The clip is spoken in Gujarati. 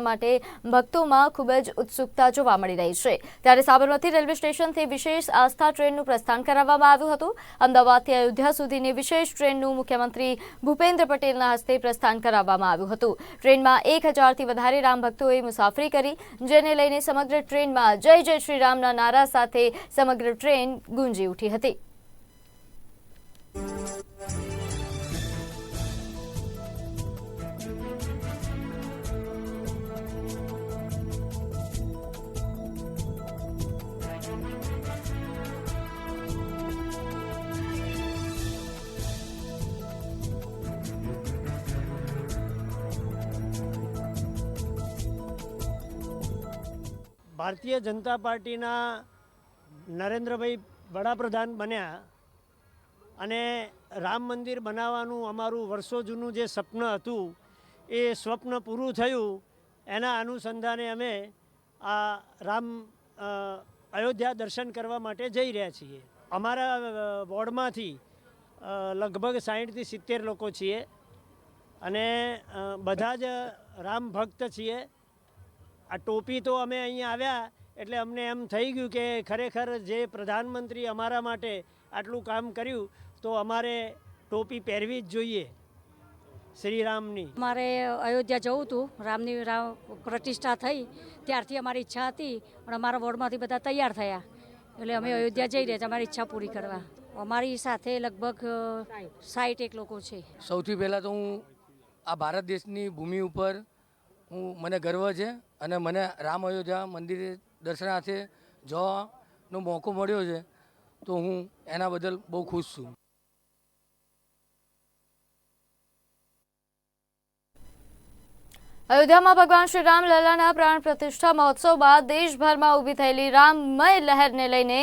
માટે ભક્તોમાં ખૂબ જ ઉત્સુકતા જોવા મળી રહી છે. ત્યારે સાબરમતી રેલવે સ્ટેશનથી વિશેષ આસ્થા ટ્રેનનું પ્રસ્થાન કરાવવામાં આવ્યું હતું. અમદાવાદથી અયોધ્યા સુધીની વિશેષ ટ્રેનનું મુખ્યમંત્રી ભૂપેન્દ્ર પટેલના હસ્તે પ્રસ્થાન કરાવવામાં આવ્યું હતું. ટ્રેનમાં એક હજારથી વધારે રામ ભક્તોએ મુસાફરી કરી, જેને લઈને સમગ્ર ટ્રેનમાં જય જય શ્રી રામના નારા સાથે સમગ્ર ટ્રેન ગુંજી ઉઠી હતી. ભારતીય જનતા પાર્ટીના નરેન્દ્રભાઈ વડાપ્રધાન બન્યા અને રામ મંદિર બનાવવાનું અમારું વર્ષો જૂનું જે સ્વપ્ન હતું, એ સ્વપ્ન પૂરું થયું. એના અનુસંધાને અમે આ રામ અયોધ્યા દર્શન કરવા માટે જઈ રહ્યા છીએ. અમારા વોર્ડમાંથી લગભગ સાહીઠથી સિત્તેર લોકો છીએ અને બધા જ રામ ભક્ત છીએ. આ ટોપી તો અમે અહીંયા આવ્યા એટલે અમને એમ થઈ ગયું કે ખરેખર જે પ્રધાનમંત્રી અમારા માટે આટલું કામ કર્યું તો અમારે ટોપી પહેરવી જ જોઈએ શ્રીરામની. મારે અયોધ્યા જવું હતું રામની રામ પ્રતિષ્ઠા થઈ ત્યારથી અમારી ઈચ્છા હતી પણ અમારા વોર્ડમાંથી બધા તૈયાર થયા એટલે અમે અયોધ્યા જઈ રહ્યા છીએ અમારી ઈચ્છા પૂરી કરવા. અમારી સાથે લગભગ સાઠ એક લોકો છે. સૌથી પહેલાં તો હું આ ભારત દેશની ભૂમિ ઉપર હું, મને ગર્વ છે અને મને રામ અયોધ્યા મંદિરે દર્શનાર્થે જવાનો મોકો મળ્યો છે, તો હું એના બદલ બહુ ખુશ છું. અયોધ્યામાં ભગવાન શ્રી રામ લલ્લાના પ્રાણ પ્રતિષ્ઠા મહોત્સવ બાદ દેશભરમાં ઊભી થયેલી રામમય લહેરને લઈને